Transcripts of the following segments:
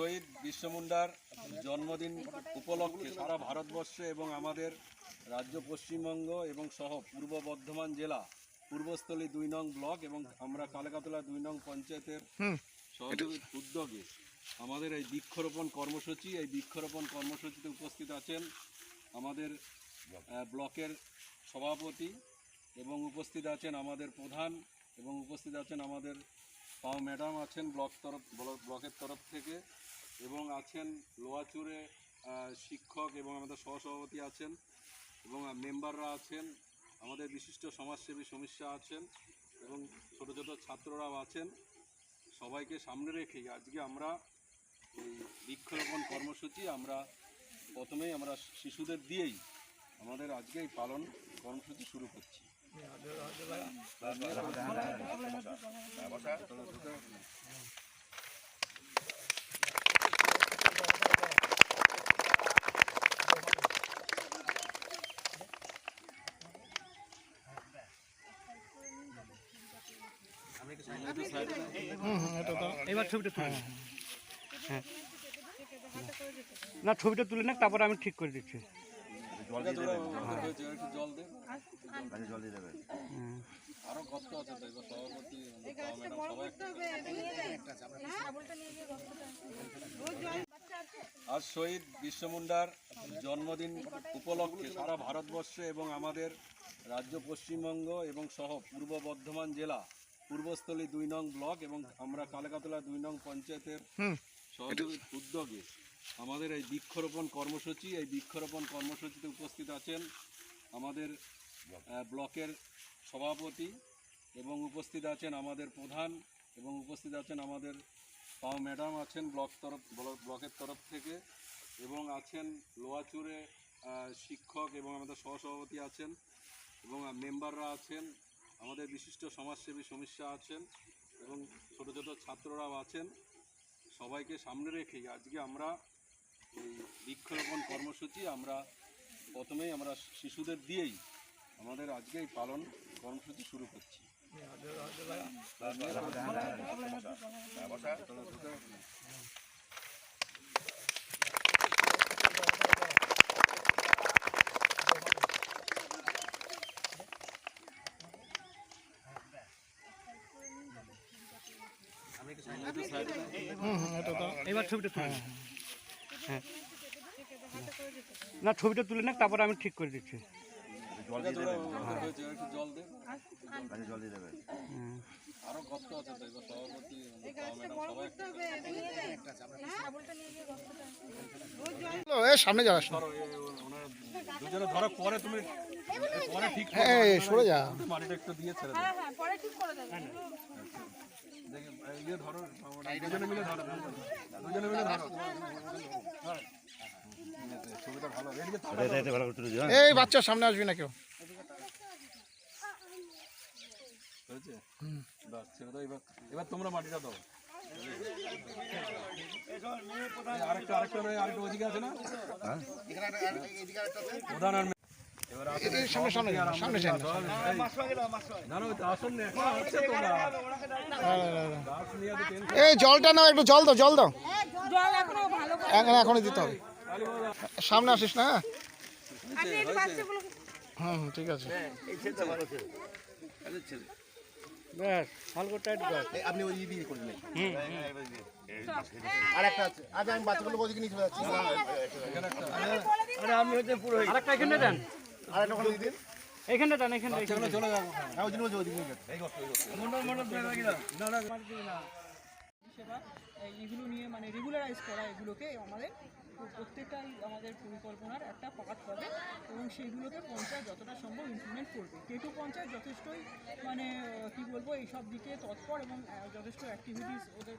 শহীদ বিশ্ব মুন্ডার জন্মদিন উপলক্ষে সারা ভারতবর্ষে এবং আমাদের রাজ্য পশ্চিমবঙ্গ এবং সহ পূর্ব বর্ধমান জেলা পূর্বস্থলী দুই নং ব্লক এবং আমরা কালেকাতলা দুই নং পঞ্চায়েতের সহযোগী উদ্যোগে আমাদের এই বৃক্ষরোপণ কর্মসূচি এই বৃক্ষরোপণ কর্মসূচিতে উপস্থিত আছেন আমাদের ব্লকের সভাপতি এবং উপস্থিত আছেন আমাদের প্রধান এবং উপস্থিত আছেন আমাদের পাও ম্যাডাম আছেন ব্লক তরফ ব্লকের তরফ থেকে। এবং আছেন লোয়াচুরে শিক্ষক এবং আমাদের সহসভাপতি আছেন এবং মেম্বাররা আছেন আমাদের বিশিষ্ট সমাজসেবী সমস্যা আছেন এবং ছোট ছোট ছাত্ররাও আছেন। সবাইকে সামনে রেখেই আজকে আমরা এই বৃক্ষরোপণ কর্মসূচি আমরা প্রথমেই আমরা শিশুদের দিয়েই আমাদের আজকে এই পালন কর্মসূচি শুরু করছি। এবার ছবিটা তুলে হ্যাঁ। না ছবিটা তুলে না তারপর আমি ঠিক করে দিচ্ছি। এটা তোরা ওদের হয়েছে, একটু জল দে জল দিয়ে দেবেন। হুম। আরও কষ্ট আছে তো এবার সভাপতি পাও ম্যাডাম সবাই আজ শহীদ বিশ্ব মুন্ডার জন্মদিন উপলক্ষে সারা ভারতবর্ষে এবং আমাদের রাজ্য পশ্চিমবঙ্গ এবং সহ পূর্ব বর্ধমান জেলা পূর্বস্থলী দুই নং ব্লক এবং আমরা কালেকাতলা দুই নং পঞ্চায়েতের সহযোগী উদ্যোগে আমাদের এই বৃক্ষরোপণ কর্মসূচি এই বৃক্ষরোপণ কর্মসূচিতে উপস্থিত আছেন আমাদের ব্লকের সভাপতি এবং উপস্থিত আছেন আমাদের প্রধান এবং উপস্থিত আছেন আমাদের পাও ম্যাডাম আছেন ব্লক তরফ ব্লক- ব্লকের তরফ থেকে এবং আছেন লোয়াচুরে শিক্ষক এবং আমাদের সহসভাপতি আছেন এবং মেম্বাররা আছেন। আমাদের বিশিষ্ট সমাজসেবী সমস্যা আছেন এবং ছোট ছোট ছাত্ররাও আছেন সবাইকে সামনে রেখেই আজকে আমরা এই বৃক্ষরোপণ কর্মসূচি আমরা প্রথমেই আমরা শিশুদের দিয়েই আমাদের আজকে এই পালন কর্মসূচি শুরু করছি এবার ছবিটা তুলে হ্যাঁ। না ছবিটা তুলে না তারপরে আমি ঠিক করে দিচ্ছি। সভাপতি পাও ম্যাডাম সবাই এ সামনে ওনারা দুজনে ধরো পরে তুমি পরে ঠিক সরে যা। মাটিটা একটু দিয়ে ছেড়ে দাও ধরো দুজনে মিলে ধরো দুজনে মিলে ধরো। ছবিটা ভালো এদিকে তাকাও। এই বাচ্চার সামনে আসবি না কেউ। এবার এবার তোমরা মাটিটা দাও। এই আরেকটা আরেকটা আরেকটা ওদিকে আছে না? প্রধান সামনে না না না এই জলটা নাও একটু জল দাও জল দাও। জল এখনও এখন এখনই দিতে হবে। সামনে আসিস না হ্যাঁ? হুম হুম, ঠিক আছে। ব্যাস হালকা টাইট কর আপনি ওই দিয়ে করে দিলেন। আর একটা আছে। আজ আমি বাচ্চাগুলো ওদিকে নিয়ে চলে যাচ্ছি। আরে আমি হচ্ছে পুরো আরেকটা এখানে দেন। আর ওখানে দিয়ে দিন এখানে দেন এখানে এখানে চলে যাব ওই জন্য বলছি ওদিকে নিয়ে মানে রেগুলারাইজ করা এগুলোকে আমাদের প্রত্যেকটাই আমাদের পরিকল্পনার একটা পার্ট হবে এবং সেইগুলোকে পঞ্চায়েত যতটা সম্ভব ইমপ্লিমেন্ট করবে। কেটু পঞ্চায়েত যথেষ্টই মানে কি বলব, এইসব দিকে তৎপর এবং যথেষ্ট অ্যাক্টিভিটিস ওদের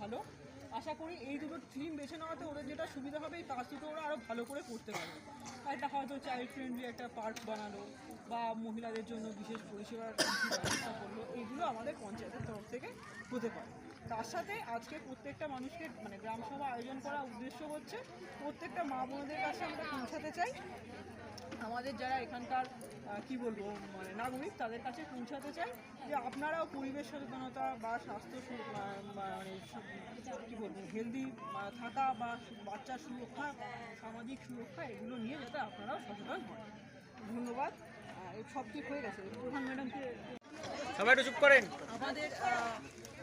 ভালো। আশা করি এই দুটো থিম বেছে নেওয়াতে ওদের যেটা সুবিধা হবে, এই কাজ দুটো ওরা আরও ভালো করে করতে পারবে। একটা হয়তো চাইল্ড ফ্রেন্ডলি একটা পার্ক বানালো, বা মহিলাদের জন্য বিশেষ পরিষেবার ব্যবস্থা করল, এগুলো আমাদের পঞ্চায়েতের তরফ থেকে হতে পারে। তার সাথে আজকে প্রত্যেকটা মানুষকে মানে গ্রাম সভা আয়োজন করা উদ্দেশ্য হচ্ছে, প্রত্যেকটা মা বোনদের কাছে আমরা পৌঁছাতে চাই। আমাদের যারা এখানকার কি বলব মানে নাগরিক তাদের কাছে পৌঁছাতে চাই যে আপনারাও পরিবেশ সচেতনতা বা স্বাস্থ্য মানে কি বলব হেলদি থাকা বা বাচ্চার সুরক্ষা সামাজিক সুরক্ষা এগুলো নিয়ে যাতে আপনারাও সচেতন হন। ধন্যবাদ। সব ঠিক হয়ে গেছে। প্রধান ম্যাডামকে সবাই একটু চুপ করেন। আমাদের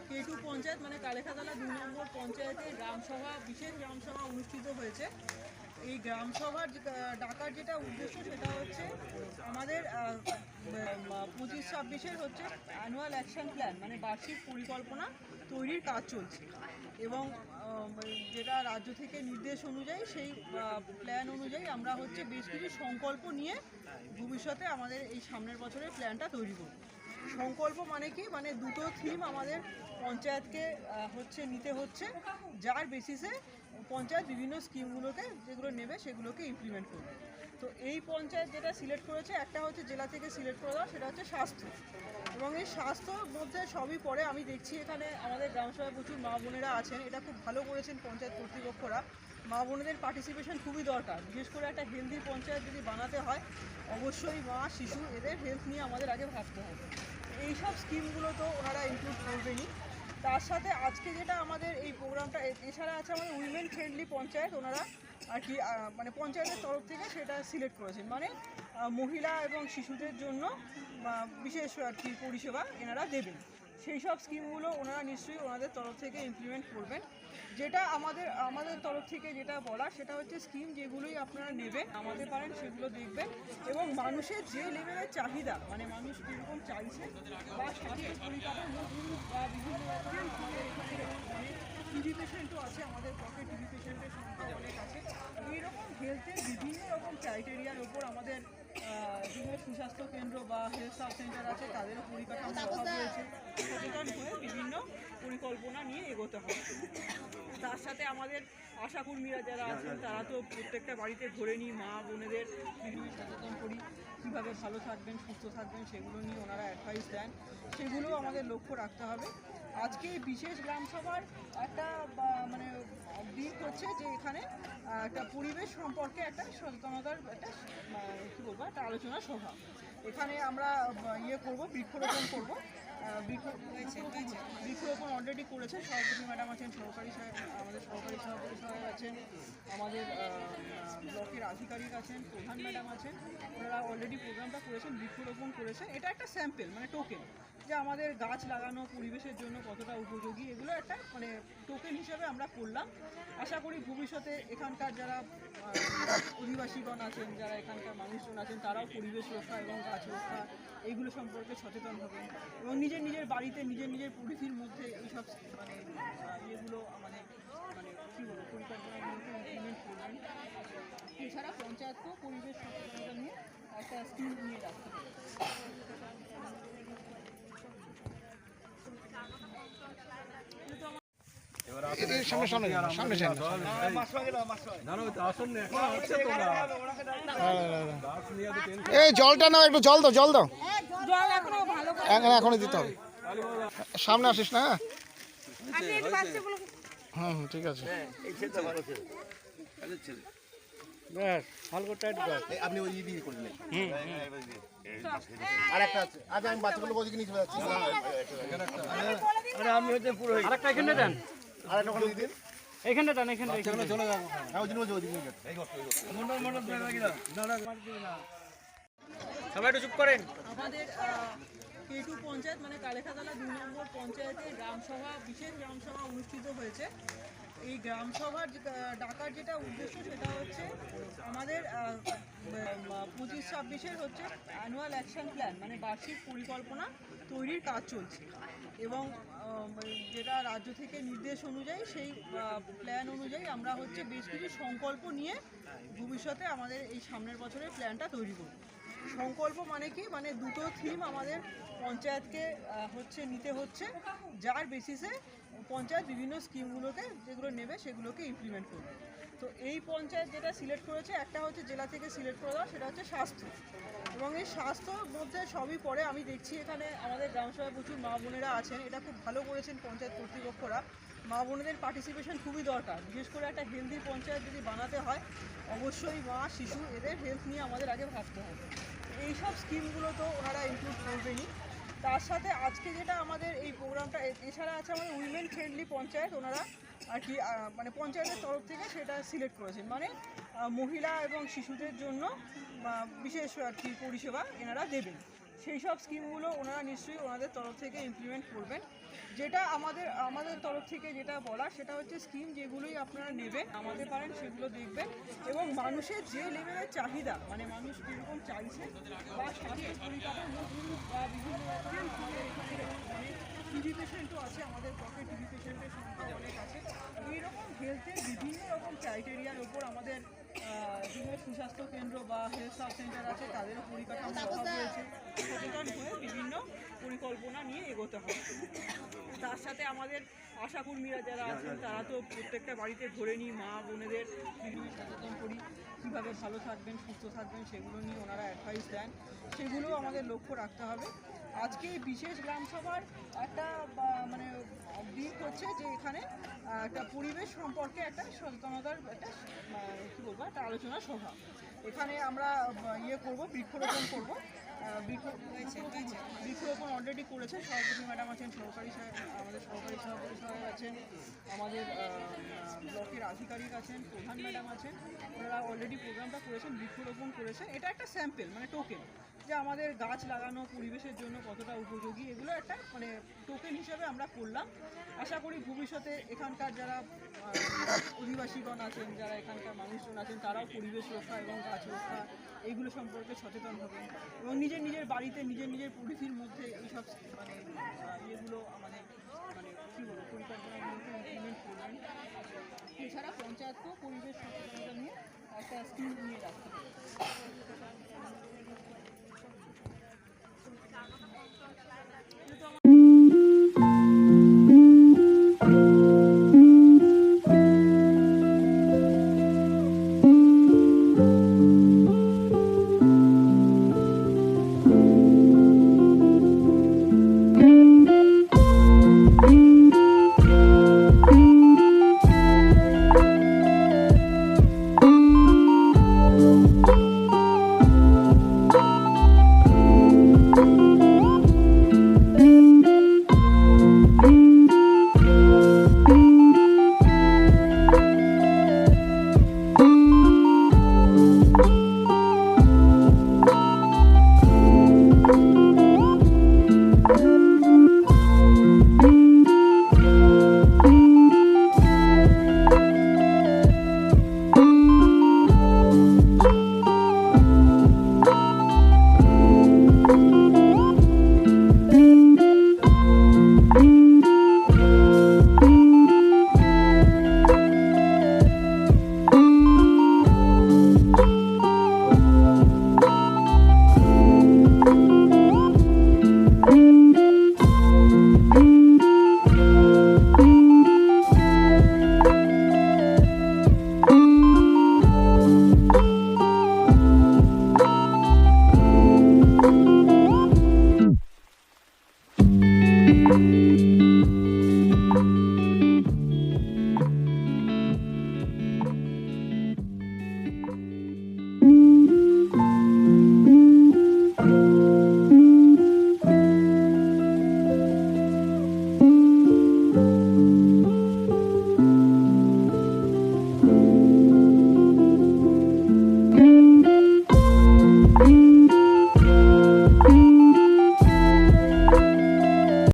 কেটু পঞ্চায়েত মানে কালেখাতলা দুই নম্বর পঞ্চায়েতে গ্রামসভা বিশেষ গ্রামসভা অনুষ্ঠিত হয়েছে। এই গ্রামসভার যে- আহ, ডাকার যেটা উদ্দেশ্য সেটা হচ্ছে আমাদের পঁচিশ ছাব্বিশের হচ্ছে অ্যানুয়াল অ্যাকশন প্ল্যান মানে বার্ষিক পরিকল্পনা তৈরির কাজ চলছে। এবং যেটা রাজ্য থেকে নির্দেশ অনুযায়ী সেই প্ল্যান অনুযায়ী আমরা হচ্ছে বেশ কিছু সংকল্প নিয়ে ভবিষ্যতে আমাদের এই সামনের বছরের প্ল্যানটা তৈরি করব। সংকল্প মানে কি? মানে দুটো থিম আমাদের পঞ্চায়েতকে হচ্ছে নিতে হচ্ছে। যার বেসিসে পঞ্চায়েত বিভিন্ন স্কিমগুলোকে যেগুলো নেবে সেগুলোকে ইমপ্লিমেন্ট করবে। তো এই পঞ্চায়েত যেটা সিলেক্ট করেছে, একটা হচ্ছে জেলা থেকে সিলেক্ট করে দেওয়া সেটা হচ্ছে স্বাস্থ্য। এবং এই স্বাস্থ্যর মধ্যে সবই পড়ে। আমি দেখছি এখানে আমাদের গ্রামসভায় প্রচুর মা বোনেরা আছেন। এটা খুব ভালো করেছেন পঞ্চায়েত কর্তৃপক্ষরা। মা বোনেদের পার্টিসিপেশন খুবই দরকার। বিশেষ করে একটা হেলদি পঞ্চায়েত যদি বানাতে হয়, অবশ্যই মা, শিশু এদের হেলথ নিয়ে আমাদের আগে ভাবতে হবে। এইসব স্কিমগুলো তো ওনারা ইনক্লুড করবেনই। তার সাথে আজকে যেটা আমাদের এই প্রোগ্রামটা এছাড়া আছে আমাদের উইমেন ফ্রেন্ডলি পঞ্চায়েত, ওনারা আর কি মানে পঞ্চায়েতের তরফ থেকে সেটা সিলেক্ট করেছেন। মানে মহিলা এবং শিশুদের জন্য বিশেষ আর কি পরিষেবা এনারা দেবেন। সেই সব স্কিমগুলো ওনারা নিশ্চয়ই ওনাদের তরফ থেকে ইমপ্লিমেন্ট করবেন। যেটা আমাদের আমাদের তরফ থেকে যেটা বলা সেটা হচ্ছে স্কিম যেগুলোই আপনারা নেবেন আমাদের পারেন, সেগুলো দেখবেন। এবং মানুষের যে লেভেলের চাহিদা মানে মানুষ কীরকম চাইছে বা স্বাস্থ্য পরিকাঠামো বিভিন্ন রকমের আমাদের এখানে টিভি পেশেন্টও আছে আমাদের পক্ষে টিভি পেশেন্টের সংখ্যা অনেক আছে। এইরকম হেলথের বিভিন্ন রকম ক্রাইটেরিয়ার ওপর আমাদের যেগুলো সুস্বাস্থ্য কেন্দ্র বা হেলথ সাব সেন্টার আছে তাদেরও পরিকাঠামো অভাব রয়েছে। সচেতন হয়ে বিভিন্ন পরিকল্পনা নিয়ে এগোতে হবে। তার সাথে আমাদের আশাকর্মীরা যারা আছেন তারা তো প্রত্যেকটা বাড়িতে ঘুরে নিই মা বোনেদের বিভিন্ন সচেতন করি কীভাবে ভালো থাকবেন সুস্থ থাকবেন সেগুলো নিয়ে ওনারা অ্যাডভাইস দেন। সেগুলো আমাদের লক্ষ্য রাখতে হবে। আজকে বিশেষ গ্রাম সভার একটা মানে দিক হচ্ছে যে এখানে একটা পরিবেশ সম্পর্কে একটা সচেতনতার একটা কী বলব, একটা আলোচনা সভা। এখানে আমরা ইয়ে করব, বৃক্ষরোপণ করব। বৃক্ষরোপণ অলরেডি করেছেন সভাপতি ম্যাডাম আছেন, সহকারী সাহেব আমাদের সহকারী সভাপতি সাহেব আছেন, আমাদের ব্লকের আধিকারিক আছেন, প্রধান ম্যাডাম আছেন, ওনারা অলরেডি প্রোগ্রামটা করেছেন বৃক্ষরোপণ করেছেন এটা একটা স্যাম্পেল মানে টোকেন যে আমাদের গাছ লাগানো, পরিবেশের জন্য কতটা উপযোগী, এগুলো একটা মানে টোকেন হিসেবে আমরা করলাম। আশা করি ভবিষ্যতে এখানকার যারা অধিবাসীগণ আছেন, যারা এখানকার মানুষজন আছেন, তারাও পরিবেশ রক্ষা এবং গাছ রক্ষা এইগুলো সম্পর্কে সচেতন হবেন এবং নিজের নিজের বাড়িতে, নিজের নিজের পরিধির মধ্যে এইসব মানে ইয়েগুলো আমাদের মানে কী বলব, পরিকল্পনাগুলোকে ইমপ্লিমেন্ট করবেন। এছাড়া পঞ্চায়েতকেও পরিবেশ সচেতনতা নিয়ে একটা স্কিম নিয়ে রাখতে এবার এই সামনে সামনে যান, সামনে যান। জানো তো আসুন না এখন হচ্ছে তোমরা নিয়ে টেনশন এই জলটা নাও একটু জল দাও জল দাও। জল এখনও ভালো করে এখন এখনই দিতে হবে। সামনে আসিস না? হ্যাঁ হুম হুম ঠিক আছে। ব্যাস ভালো করে টাইট কর আপনি ওই দিয়ে করে দিলেন আর একটা আছে আজ আমি বাচ্চাগুলো বলছি কি নিচে যাচ্ছি। আরেকটা এখানে দেন। আর ওখানে দিয়ে দিন। এখানে দেন এখানে এখানে চলে যাব হ্যাঁ ওই জন্য বলছি ওই দিকে নিয়ে যাচ্ছি সবাই একটু চুপ করেন। আমাদের কেটু পঞ্চায়েত মানে কালেখাতলা দুই নম্বর পঞ্চায়েতে গ্রামসভা বিশেষ গ্রামসভা অনুষ্ঠিত হয়েছে। এই গ্রামসভার যে- আহ, ডাকার যেটা উদ্দেশ্য সেটা হচ্ছে আমাদের পঁচিশ ছাব্বিশের হচ্ছে অ্যানুয়াল অ্যাকশন প্ল্যান মানে বার্ষিক পরিকল্পনা তৈরির কাজ চলছে। এবং যেটা রাজ্য থেকে নির্দেশ অনুযায়ী সেই প্ল্যান অনুযায়ী আমরা হচ্ছে বেশ কিছু সংকল্প নিয়ে ভবিষ্যতে আমাদের এই সামনের বছরের প্ল্যানটা তৈরি করব। সংকল্প মানে কি? মানে দুটো থিম আমাদের পঞ্চায়েতকে হচ্ছে নিতে হচ্ছে। যার বেসিসে পঞ্চায়েত বিভিন্ন স্কিমগুলোকে যেগুলো নেবে সেগুলোকে ইমপ্লিমেন্ট করবে। তো এই পঞ্চায়েত যেটা সিলেক্ট করেছে, একটা হচ্ছে জেলা থেকে সিলেক্ট করে দেওয়া, সেটা হচ্ছে স্বাস্থ্য। এবং এই স্বাস্থ্যর মধ্যে সবই পড়ে আমি দেখছি এখানে আমাদের গ্রামসভায় প্রচুর মা বোনেরা আছেন, এটা খুব ভালো করেছেন পঞ্চায়েত কর্তৃপক্ষরা। মা বোনেদের পার্টিসিপেশন খুবই দরকার, বিশেষ করে একটা হেলদি পঞ্চায়েত যদি বানাতে হয়, অবশ্যই মা, শিশু, এদের হেলথ নিয়ে আমাদের আগে ভাবতে হবে। এইসব স্কিমগুলো তো ওনারা ইনক্লুড করবেনই। তার সাথে আজকে যেটা আমাদের এই প্রোগ্রামটা এছাড়া আছে আমাদের উইমেন ফ্রেন্ডলি পঞ্চায়েত, ওনারা আর কি মানে পঞ্চায়েতের তরফ থেকে সেটা সিলেক্ট করেছেন। মানে মহিলা এবং শিশুদের জন্য বিশেষ আর কি পরিষেবা এনারা দেবেন। সেই সব স্কিমগুলো ওনারা নিশ্চয়ই ওনাদের তরফ থেকে ইমপ্লিমেন্ট করবেন। যেটা আমাদের আমাদের তরফ থেকে যেটা বলা সেটা হচ্ছে স্কিম যেগুলোই আপনারা নেবেন আমাদের পারেন, সেগুলো দেখবেন। এবং মানুষের যে লেভেলের চাহিদা মানে মানুষ কীরকম চাইছে, বা স্বাস্থ্য পরিকাঠামো বিভিন্ন রকমের আমাদের এখানে অনেক টিভি পেশেন্টও আছে আমাদের পক্ষে টিভি পেশেন্টের সংখ্যা অনেক আছে এইরকম হেলথের বিভিন্ন রকম ক্রাইটেরিয়ার উপর আমাদের বিভিন্ন সুস্বাস্থ্য কেন্দ্র বা হেলথ সাব সেন্টার আছে তাদেরও পরিকাঠামো অভাব রয়েছে। সচেতন হয়ে বিভিন্ন পরিকল্পনা নিয়ে এগোতে হবে। তার সাথে আমাদের আশাকর্মীরা যারা আছেন তারা তো প্রত্যেকটা বাড়িতে ধরে নিই মা বোনেদের বিভিন্ন সচেতন করি কীভাবে ভালো থাকবেন সুস্থ থাকবেন সেগুলো নিয়ে ওনারা অ্যাডভাইস দেন। সেগুলোও আমাদের লক্ষ্য রাখতে হবে। আজকে বিশেষ গ্রাম সভার একটা মানে দিক হচ্ছে যে এখানে একটা পরিবেশ সম্পর্কে একটা সচেতনতার একটা কী বলব, একটা আলোচনা সভা। এখানে আমরা ইয়ে করব, বৃক্ষরোপণ করব। বৃক্ষরোপণ অলরেডি করেছে, সভাপতি ম্যাডাম আছেন, সহকারী সাহেব আমাদের সহকারী সভাপতি সাহেব আছেন, আমাদের ব্লকের আধিকারিক আছেন, প্রধান ম্যাডাম আছেন, ওনারা অলরেডি প্রোগ্রামটা করেছেন, বৃক্ষরোপণ করেছেন এটা একটা স্যাম্পল মানে টোকেন যে আমাদের গাছ লাগানো, পরিবেশের জন্য কতটা উপযোগী, এগুলো একটা মানে টোকেন হিসেবে আমরা করলাম। আশা করি ভবিষ্যতে এখানকার যারা অধিবাসীগণ আছেন, যারা এখানকার মানুষজন আছেন, তারাও পরিবেশ রক্ষা এবং গাছ রক্ষা এইগুলো সম্পর্কে সচেতন হবেন। এবং নিজের নিজের বাড়িতে, নিজের নিজের পরিধির মধ্যে এইসব মানে ইয়েগুলো আমাদের মানে, মানে কী বলব ইমপ্লিমেন্ট করবেন। এছাড়া পঞ্চায়েত পরিবেশ সচেতনতা নিয়ে একটা স্কিম নিয়ে রাখতে